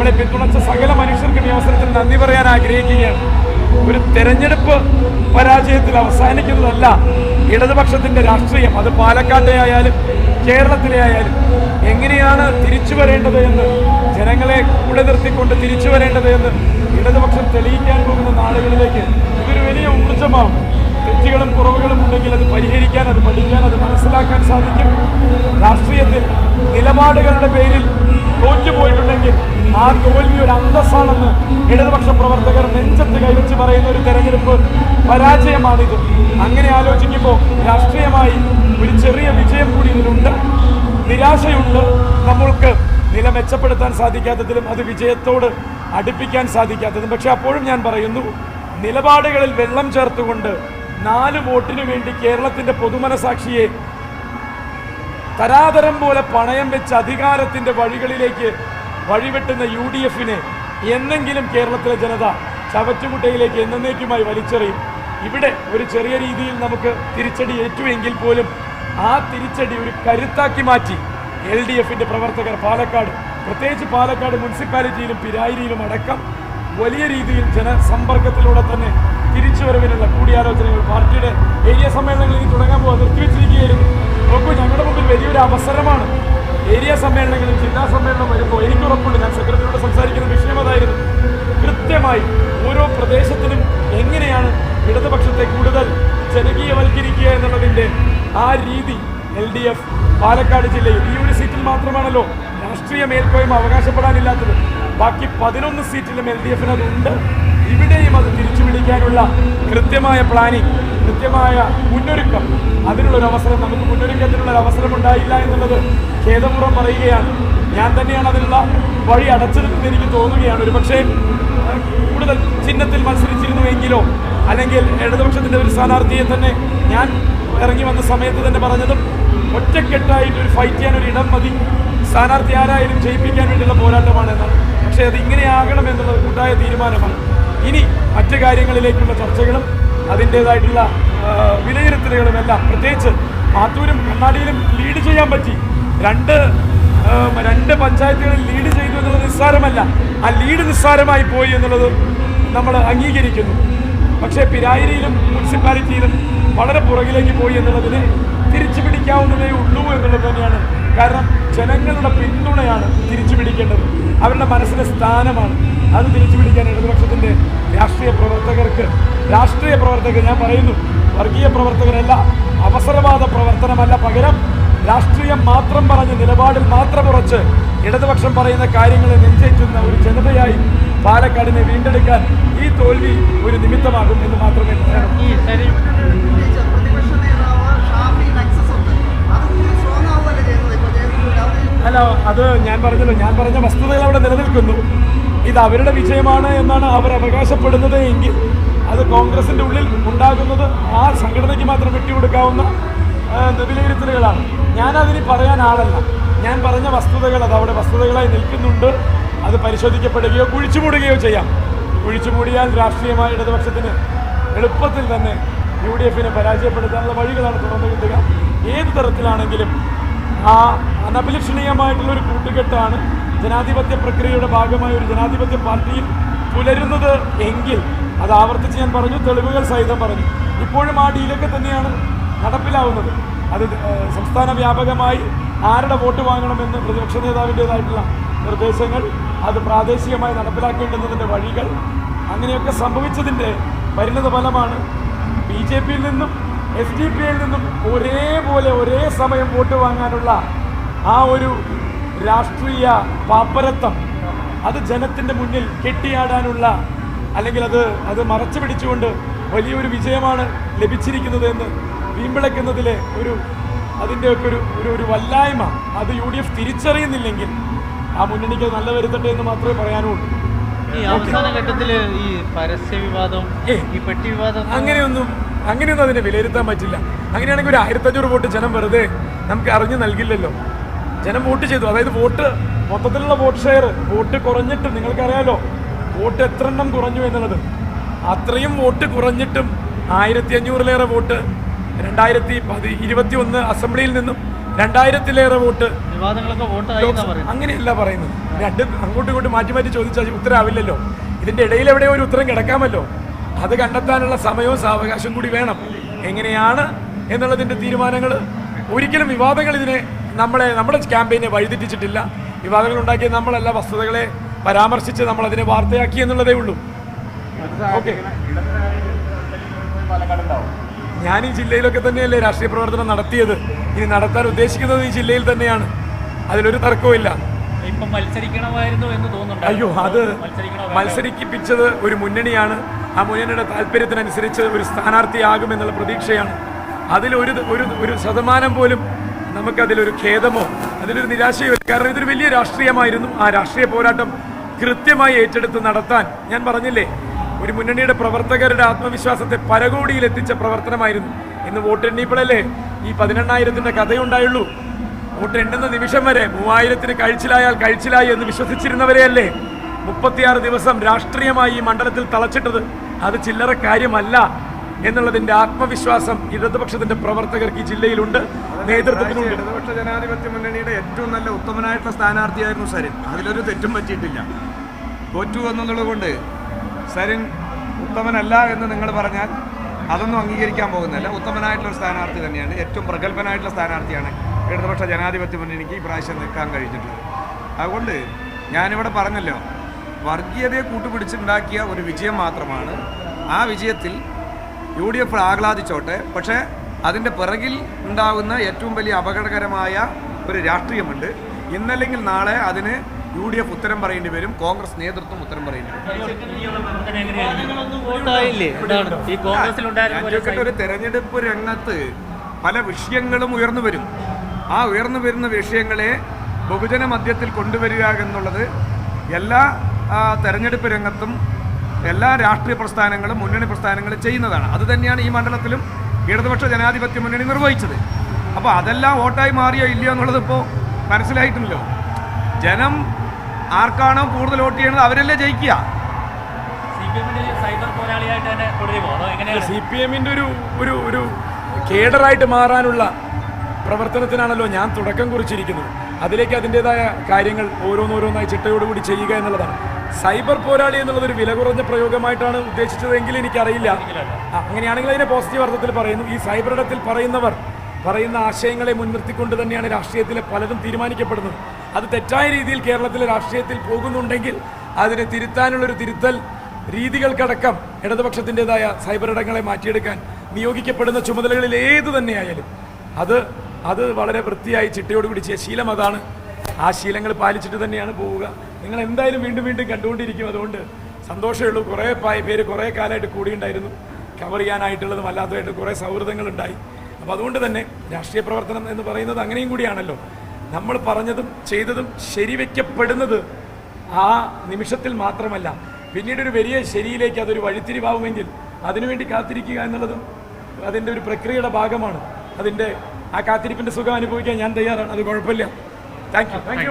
നമ്മളെ പിന്തുണച്ച സകല മനുഷ്യർക്കും ഈ അവസരത്തിൽ നന്ദി പറയാൻ ആഗ്രഹിക്കുകയാണ്. ഒരു തെരഞ്ഞെടുപ്പ് പരാജയത്തിൽ അവസാനിക്കുന്നതല്ല ഇടതുപക്ഷത്തിന്റെ രാഷ്ട്രീയം. അത് പാലക്കാട്ടെ ആയാലും കേരളത്തിലെ ആയാലും എങ്ങനെയാണ് തിരിച്ചു വരേണ്ടത് എന്ന് ജനങ്ങളെ കൂടെ നിർത്തിക്കൊണ്ട് തിരിച്ചു വരേണ്ടത് എന്ന് ഇടതുപക്ഷം തെളിയിക്കാൻ പോകുന്ന നാളുകളിലേക്ക് ഇതൊരു വലിയ ഊർജമാവും. തെറ്റുകളും കുറവുകളും ഉണ്ടെങ്കിൽ അത് പരിഹരിക്കാൻ അത് പഠിക്കാൻ അത് മനസ്സിലാക്കാൻ സാധിക്കും. രാഷ്ട്രീയത്തിൽ നിലപാടുകളുടെ പേരിൽ തോറ്റുപോയിട്ടുണ്ടെങ്കിൽ ആ തോൽവി ഒരു അന്തസ്സാണെന്ന് ഇടതുപക്ഷ പ്രവർത്തകർ നെഞ്ചത്ത് കൈവച്ച് പറയുന്ന ഒരു തെരഞ്ഞെടുപ്പ് പരാജയമാണിത്. അങ്ങനെ ആലോചിക്കുമ്പോൾ രാഷ്ട്രീയമായി ഒരു ചെറിയ വിജയം കൂടി ഇതിലുണ്ട്. നിരാശയുണ്ട്. നമ്മൾക്ക് നില മെച്ചപ്പെടുത്താൻ സാധിക്കാത്തതിലും അത് വിജയത്തോട് അടുപ്പിക്കാൻ സാധിക്കാത്തതും പക്ഷെ അപ്പോഴും ഞാൻ പറയുന്നു നിലപാടുകളിൽ വെള്ളം ചേർത്തുകൊണ്ട് നാല് വോട്ടിനു വേണ്ടി കേരളത്തിന്റെ പൊതുമനസാക്ഷിയെ തരാതരം പോലെ പണയം വെച്ച് അധികാരത്തിന്റെ വഴികളിലേക്ക് വഴിവെട്ടുന്ന യു ഡി എഫിനെ എന്നെങ്കിലും കേരളത്തിലെ ജനത ചവറ്റുകുട്ടയിലേക്ക് എന്നേക്കുമായി വലിച്ചെറിയും. ഇവിടെ ഒരു ചെറിയ രീതിയിൽ നമുക്ക് തിരിച്ചടി ഏറ്റുവെങ്കിൽ പോലും ആ തിരിച്ചടി ഒരു കരുത്താക്കി മാറ്റി എൽ ഡി എഫിന്റെ പ്രവർത്തകർ പാലക്കാട് പ്രത്യേകിച്ച് പാലക്കാട് മുനിസിപ്പാലിറ്റിയിലും പിരായിരിയിലും അടക്കം വലിയ രീതിയിൽ ജനസമ്പർക്കത്തിലൂടെ തന്നെ തിരിച്ചുവരവിനുള്ള കൂടിയാലോചനകൾ പാർട്ടിയുടെ ഏരിയ സമ്മേളനങ്ങൾ തുടങ്ങാൻ പോകാൻ നിർത്തിവെച്ചിരിക്കുകയായിരുന്നു. നോക്കൂ ഞങ്ങളുടെ മുമ്പിൽ വലിയൊരു അവസരമാണ് ഏരിയ സമ്മേളനങ്ങളിൽ ജില്ലാ സമ്മേളനം വരുമ്പോൾ എനിക്ക് ഉറപ്പുണ്ട് ഞാൻ സെക്രട്ടറിയോട് സംസാരിക്കുന്ന വിഷയം അതായിരുന്നു. കൃത്യമായി ഓരോ പ്രദേശത്തിനും എങ്ങനെയാണ് ഇടതുപക്ഷത്തെ കൂടുതൽ ജനകീയവൽക്കരിക്കുക എന്നുള്ളതിന്റെ ആ രീതി എൽ ഡി എഫ് പാലക്കാട് ജില്ലയിൽ. ഈ ഒരു സീറ്റിൽ മാത്രമാണല്ലോ രാഷ്ട്രീയ മേൽക്കോയ്മ അവകാശപ്പെടാനില്ലാത്തത്. ബാക്കി പതിനൊന്ന് സീറ്റിലും എൽ ഡി എഫിന് അതുണ്ട് ഇവിടെയും അത് തിരിച്ചു പിടിക്കാനുള്ള കൃത്യമായ പ്ലാനിങ് കൃത്യമായ മുന്നൊരുക്കം. അതിനുള്ളൊരു അവസരം നമുക്ക് മുന്നൊരുക്കത്തിനുള്ള അവസരം ഉണ്ടായില്ല എന്നുള്ളത് ഖേദപൂർവം പറയുകയാണ്. ഞാൻ തന്നെയാണ് അതിനുള്ള വഴി അടച്ചതെന്ന് എനിക്ക് തോന്നുകയാണ്. ഒരു പക്ഷേ കൂടുതൽ ചിഹ്നത്തിൽ മത്സരിച്ചിരുന്നുവെങ്കിലോ അല്ലെങ്കിൽ ഇടതുപക്ഷത്തിന്റെ ഒരു സ്ഥാനാർത്ഥിയെ തന്നെ ഞാൻ ഇറങ്ങി വന്ന സമയത്ത് തന്നെ പറഞ്ഞതും ഒറ്റക്കെട്ടായിട്ട് ഒരു ഫൈറ്റ് ചെയ്യാൻ ഒരു ഇടം മതി. സ്ഥാനാർത്ഥി ആരായാലും ജയിപ്പിക്കാൻ വേണ്ടിയുള്ള പോരാട്ടമാണ് എന്നാണ്. പക്ഷേ അത് ഇങ്ങനെയാകണം എന്നുള്ളത് കൂട്ടായ തീരുമാനമാണ്. ഇനി മറ്റു കാര്യങ്ങളിലേക്കുള്ള ചർച്ചകളും അതിന്റെതായിട്ടുള്ള വിലയിരുത്തലുകളും എല്ലാം പ്രത്യേകിച്ച് ആത്തൂരും കണ്ണാടിയിലും ലീഡ് ചെയ്യാൻ പറ്റി. രണ്ട് രണ്ട് പഞ്ചായത്തുകളിൽ ലീഡ് ചെയ്തു എന്നുള്ളത് നിസ്സാരമല്ല. ആ ലീഡ് നിസ്സാരമായി പോയി എന്നുള്ളത് നമ്മൾ അംഗീകരിക്കുന്നു. പക്ഷേ പിരായിരിയിലും മുനിസിപ്പാലിറ്റിയിലും വളരെ പുറകിലേക്ക് പോയി എന്നുള്ളതിന് തിരിച്ചു പിടിക്കാവുന്നതേ ഉള്ളൂ എന്നുള്ളത് തന്നെയാണ്. കാരണം ജനങ്ങളുടെ പിന്തുണയാണ് തിരിച്ചു പിടിക്കേണ്ടത് അവരുടെ മനസ്സിലെ സ്ഥാനമാണ്. അത് തിരിച്ചു പിടിക്കാൻ ഇടതുപക്ഷത്തിന്റെ രാഷ്ട്രീയ പ്രവർത്തകർക്ക് രാഷ്ട്രീയ പ്രവർത്തകർ ഞാൻ പറയുന്നു വർഗീയ പ്രവർത്തകരല്ല അവസരവാദ പ്രവർത്തനമല്ല പകരം രാഷ്ട്രീയം മാത്രം പറഞ്ഞ് നിലപാടിൽ മാത്രം ഉറച്ച് ഇടതുപക്ഷം പറയുന്ന കാര്യങ്ങളെ നെഞ്ചേറ്റുന്ന ഒരു ജനതയായി പാലക്കാടിനെ വീണ്ടെടുക്കാൻ ഈ തോൽവി ഒരു നിമിത്തമാകും എന്ന് മാത്രമേ പറയാനുള്ളൂ. അത് ഞാൻ പറഞ്ഞല്ലോ. ഞാൻ പറഞ്ഞ വസ്തുതകൾ അവിടെ നിലനിൽക്കുന്നു. ഇത് അവരുടെ വിജയമാണ് എന്നാണ് അവർ അവകാശപ്പെടുന്നത് എങ്കിൽ അത് കോൺഗ്രസിന്റെ ഉള്ളിൽ ഉണ്ടാകുന്നത് ആ സംഘടനയ്ക്ക് മാത്രം വിട്ടുകൊടുക്കാവുന്ന ആ, വിലയിരുത്തലുകളാണ് ഞാനതിന് പറയാൻ ആളല്ല. ഞാൻ പറഞ്ഞ വസ്തുതകൾ അത് അവിടെ വസ്തുതകളായി നിൽക്കുന്നുണ്ട്. അത് പരിശോധിക്കപ്പെടുകയോ കുഴിച്ചുമൂടുകയോ ചെയ്യാം. കുഴിച്ചുമൂടിയാൽ രാഷ്ട്രീയമായ ഇടതുപക്ഷത്തിന് എളുപ്പത്തിൽ തന്നെ യു ഡി എഫിനെ പരാജയപ്പെടുത്താനുള്ള വഴികളാണ് തുറന്നു കിട്ടുക. ഏത് തരത്തിലാണെങ്കിലും ആ അനഭിലഷണീയമായിട്ടുള്ള ഒരു കൂട്ടുകെട്ടാണ് ജനാധിപത്യ പ്രക്രിയയുടെ ഭാഗമായ ഒരു ജനാധിപത്യ പാർട്ടിയിൽ പുലരുന്നത് എങ്കിൽ അത് ആവർത്തിച്ച് ഞാൻ പറഞ്ഞു തെളിവുകൾ സഹിതം പറഞ്ഞു. ഇപ്പോഴും ആ ഡീലൊക്കെ തന്നെയാണ് നടപ്പിലാവുന്നത്. അത് സംസ്ഥാന വ്യാപകമായി ആരുടെ വോട്ട് വാങ്ങണമെന്ന് പ്രതിപക്ഷ നേതാവിന്റെതായിട്ടുള്ള നിർദ്ദേശങ്ങൾ അത് പ്രാദേശികമായി നടപ്പിലാക്കേണ്ടുന്നതിന്റെ വഴികൾ അങ്ങനെയൊക്കെ സംഭവിച്ചതിന്റെ പരിണത ഫലമാണ് ബി ജെ പിയിൽ നിന്നും എസ് ഡി പി ഐയിൽ നിന്നും ഒരേപോലെ ഒരേ സമയം വോട്ട് വാങ്ങാനുള്ള ആ ഒരു രാഷ്ട്രീയ പാപ്പരത്വം അത് ജനത്തിന്റെ മുന്നിൽ കെട്ടിയാടാനുള്ള അല്ലെങ്കിൽ അത് അത് മറച്ചു പിടിച്ചുകൊണ്ട് വലിയൊരു വിജയമാണ് ലഭിച്ചിരിക്കുന്നത് എന്ന് വീമ്പിളക്കുന്നതിലെ ഒരു അതിന്റെയൊക്കെ ഒരു ഒരു ഒരു വല്ലായ്മ. അത് യു ഡി എഫ് തിരിച്ചറിയുന്നില്ലെങ്കിൽ ആ മുന്നണിക്ക് നല്ല വരുത്തട്ടെ എന്ന് മാത്രമേ പറയാനുള്ളൂ. ഈ അവസാന ഘട്ടത്തിൽ ഈ പരസ്യ വിവാദം ഈ പെട്ടി വിവാദം അങ്ങനെയൊന്നും അങ്ങനെയൊന്നും അതിനെ വിലയിരുത്താൻ പറ്റില്ല. അങ്ങനെയാണെങ്കിൽ ഒരു ആയിരത്തഞ്ഞൂറ് വോട്ട് ജനം വെറുതെ നമുക്ക് അറിഞ്ഞു നൽകില്ലല്ലോ. ജനം വോട്ട് ചെയ്തു. അതായത് വോട്ട് മൊത്തത്തിലുള്ള വോട്ട് ഷെയർ വോട്ട് കുറഞ്ഞിട്ടും നിങ്ങൾക്കറിയാലോ വോട്ട് എത്ര എണ്ണം കുറഞ്ഞു എന്നുള്ളത്. അത്രയും വോട്ട് കുറഞ്ഞിട്ടും ആയിരത്തി അഞ്ഞൂറിലേറെ വോട്ട് രണ്ടായിരത്തി പതി ഇരുപത്തി ഒന്ന് അസംബ്ലിയിൽ നിന്നും രണ്ടായിരത്തിലേറെ വോട്ട് അങ്ങനെയല്ല പറയുന്നത്. രണ്ട് അങ്ങോട്ടും ഇങ്ങോട്ടും മാറ്റി മാറ്റി ചോദിച്ചാൽ ഉത്തരവാവില്ലല്ലോ. ഇതിന്റെ ഇടയിൽ എവിടെയോ ഒരു ഉത്തരം കിടക്കാമല്ലോ. അത് കണ്ടെത്താനുള്ള സമയവും സാവകാശം കൂടി വേണം. എങ്ങനെയാണ് എന്നുള്ളതിന്റെ തീരുമാനങ്ങൾ ഒരിക്കലും വിവാദങ്ങൾ ഇതിനെ നമ്മളെ നമ്മുടെ ക്യാമ്പയിനെ വഴിതെറ്റിച്ചിട്ടില്ല. വിവാദങ്ങൾ ഉണ്ടാക്കിയ നമ്മളല്ല വസ്തുതകളെ പരാമർശിച്ച് നമ്മൾ അതിനെ വാർത്തയാക്കി എന്നുള്ളതേ ഉള്ളൂ. ഓക്കെ. ഞാൻ ഈ ജില്ലയിലൊക്കെ തന്നെയല്ലേ രാഷ്ട്രീയ പ്രവർത്തനം നടത്തിയത്. ഇനി നടത്താൻ ഉദ്ദേശിക്കുന്നത് ഈ ജില്ലയിൽ തന്നെയാണ്. അതിലൊരു തർക്കവും ഇപ്പം മത്സരിക്കണമായിരുന്നു എന്ന് തോന്നുന്നുണ്ട്. അയ്യോ അത് മത്സരിക്കണോ മത്സരിപ്പിച്ചത് ഒരു മുന്നണിയാണ്. ആ മുന്നണിയുടെ താല്പര്യത്തിനനുസരിച്ച് ഒരു സ്ഥാനാർത്ഥിയാകും എന്നുള്ള പ്രതീക്ഷയാണ്. അതിൽ ഒരു ഒരു ശതമാനം പോലും നമുക്കതിലൊരു ഖേദമോ അതിലൊരു നിരാശയോ കാരണം ഇതൊരു വലിയ രാഷ്ട്രീയമായിരുന്നു. ആ രാഷ്ട്രീയ പോരാട്ടം കൃത്യമായി ഏറ്റെടുത്ത് നടത്താൻ ഞാൻ പറഞ്ഞില്ലേ ഒരു മുന്നണിയുടെ പ്രവർത്തകരുടെ ആത്മവിശ്വാസത്തെ പരകോടിയിൽ എത്തിച്ച പ്രവർത്തനമായിരുന്നു. ഇന്ന് വോട്ടെണ്ണിയപ്പോഴല്ലേ ഈ പതിനെണ്ണായിരത്തിന്റെ കഥയുണ്ടായുള്ളൂ. വോട്ട് എണ്ണുന്ന നിമിഷം വരെ മൂവായിരത്തിന് കഴിച്ചിലായാൽ കഴിച്ചിലായി എന്ന് വിശ്വസിച്ചിരുന്നവരെയല്ലേ? മുപ്പത്തിയാറ് ദിവസം രാഷ്ട്രീയമായി ഈ മണ്ഡലത്തിൽ തളച്ചിട്ടത് അത് ചില്ലറ കാര്യമല്ല എന്നുള്ളതിന്റെ ആത്മവിശ്വാസം ഇടതുപക്ഷത്തിന്റെ പ്രവർത്തകർക്ക് ഈ ജില്ലയിലുണ്ട് നേതൃത്വത്തിനുണ്ട്. ഇടതുപക്ഷ ജനാധിപത്യ മുന്നണിയുടെ ഏറ്റവും നല്ല ഉത്തമനായിട്ടുള്ള സ്ഥാനാർത്ഥിയായിരുന്നു സരിൻ. അതിലൊരു തെറ്റും പറ്റിയിട്ടില്ല. തോറ്റു എന്നുള്ളത് കൊണ്ട് സരിൻ ഉത്തമനല്ല എന്ന് നിങ്ങൾ പറഞ്ഞാൽ അതൊന്നും അംഗീകരിക്കാൻ പോകുന്നില്ല. ഉത്തമനായിട്ടുള്ള സ്ഥാനാർത്ഥി തന്നെയാണ്. ഏറ്റവും പ്രഗത്ഭനായിട്ടുള്ള സ്ഥാനാർത്ഥിയാണ് ഇടതുപക്ഷ ജനാധിപത്യ മുന്നണിക്ക് ഈ പ്രാവശ്യം നിൽക്കാൻ കഴിഞ്ഞിട്ടുള്ളത്. അതുകൊണ്ട് ഞാനിവിടെ പറഞ്ഞല്ലോ വർഗീയതയെ കൂട്ടുപിടിച്ചുണ്ടാക്കിയ ഒരു വിജയം മാത്രമാണ് ആ വിജയത്തിൽ യു ഡി എഫ് ആഹ്ലാദിച്ചോട്ടെ. പക്ഷേ അതിന്റെ പിറകിൽ ഉണ്ടാകുന്ന ഏറ്റവും വലിയ അപകടകരമായ ഒരു രാഷ്ട്രീയമുണ്ട്. ഇന്നല്ലെങ്കിൽ നാളെ അതിന് യു ഡി എഫ് ഉത്തരം പറയേണ്ടി വരും. കോൺഗ്രസ് നേതൃത്വം ഉത്തരം പറയേണ്ടി വരും. ഒരു തെരഞ്ഞെടുപ്പ് രംഗത്ത് പല വിഷയങ്ങളും ഉയർന്നു വരും. ആ ഉയർന്നു വരുന്ന വിഷയങ്ങളെ ബഹുജന മധ്യത്തിൽ കൊണ്ടുവരിക എന്നുള്ളത് എല്ലാ തെരഞ്ഞെടുപ്പ് രംഗത്തും എല്ലാ രാഷ്ട്രീയ പ്രസ്ഥാനങ്ങളും മുന്നണി പ്രസ്ഥാനങ്ങളും ചെയ്യുന്നതാണ്. അതുതന്നെയാണ് ഈ മണ്ഡലത്തിലും ഇടതുപക്ഷ ജനാധിപത്യ മുന്നണി നിർവഹിച്ചത്. അപ്പോൾ അതെല്ലാം വോട്ടായി മാറിയോ ഇല്ലയോ എന്നുള്ളത് ഇപ്പോൾ മനസ്സിലായിട്ടില്ലല്ലോ ജനം ആർക്കാണോ കൂടുതൽ വോട്ട് ചെയ്യണത് അവരല്ലേ ജയിക്കുക. സി പി എമ്മിന്റെ ഒരു ഒരു ഒരു കേഡറായിട്ട് മാറാനുള്ള പ്രവർത്തനത്തിനാണല്ലോ ഞാൻ തുടക്കം കുറിച്ചിരിക്കുന്നത്. അതിലേക്ക് അതിന്റെതായ കാര്യങ്ങൾ ഓരോന്നോരോന്നായി ചിട്ടയോടുകൂടി ചെയ്യുക എന്നുള്ളതാണ്. സൈബർ പോരാളി എന്നുള്ളത് ഒരു വില കുറഞ്ഞ പ്രയോഗമായിട്ടാണ് ഉദ്ദേശിച്ചതെങ്കിൽ എനിക്കറിയില്ല. അങ്ങനെയാണെങ്കിൽ അതിനെ പോസിറ്റീവ് അർത്ഥത്തിൽ പറയുന്നു. ഈ സൈബർ ഇടത്തിൽ പറയുന്നവർ പറയുന്ന ആശയങ്ങളെ മുൻനിർത്തിക്കൊണ്ട് തന്നെയാണ് രാഷ്ട്രീയത്തിലെ പലതും തീരുമാനിക്കപ്പെടുന്നത്. അത് തെറ്റായ രീതിയിൽ കേരളത്തിലെ രാഷ്ട്രീയത്തിൽ പോകുന്നുണ്ടെങ്കിൽ അതിനെ തിരുത്താനുള്ളൊരു തിരുത്തൽ രീതികൾക്കടക്കം ഇടതുപക്ഷത്തിന്റെതായ സൈബർ ഇടങ്ങളെ മാറ്റിയെടുക്കാൻ നിയോഗിക്കപ്പെടുന്ന ചുമതലകളിൽ ഏതു തന്നെയായാലും അത് അത് വളരെ വൃത്തിയായി ചിട്ടയോട് പിടിച്ച ശീലം അതാണ്. ആ ശീലങ്ങൾ പാലിച്ചിട്ട് തന്നെയാണ് പോവുക. നിങ്ങൾ എന്തായാലും വീണ്ടും വീണ്ടും കണ്ടുകൊണ്ടിരിക്കും. അതുകൊണ്ട് സന്തോഷമേ ഉള്ളൂ കുറേ പേര് കുറേ കാലമായിട്ട് കൂടിയുണ്ടായിരുന്നു. കവർ ചെയ്യാനായിട്ടുള്ളതും അല്ലാത്തതായിട്ട് കുറേ സൗഹൃദങ്ങളുണ്ടായി. അപ്പോൾ അതുകൊണ്ട് തന്നെ രാഷ്ട്രീയ പ്രവർത്തനം എന്ന് പറയുന്നത് അങ്ങനെയും കൂടിയാണല്ലോ. നമ്മൾ പറഞ്ഞതും ചെയ്തതും ശരിവെക്കപ്പെടുന്നത് ആ നിമിഷത്തിൽ മാത്രമല്ല. പിന്നീട് ഒരു വലിയ ശരിയിലേക്ക് അതൊരു വഴിത്തിരിവാകുമെങ്കിൽ അതിനുവേണ്ടി കാത്തിരിക്കുക എന്നുള്ളതും അതിന്റെ ഒരു പ്രക്രിയയുടെ ഭാഗമാണ്. അതിന്റെ ആ കാത്തിരിപ്പിന്റെ സുഖം അനുഭവിക്കാൻ ഞാൻ തയ്യാറാണ്. അത് കുഴപ്പമില്ല. Thank you thank you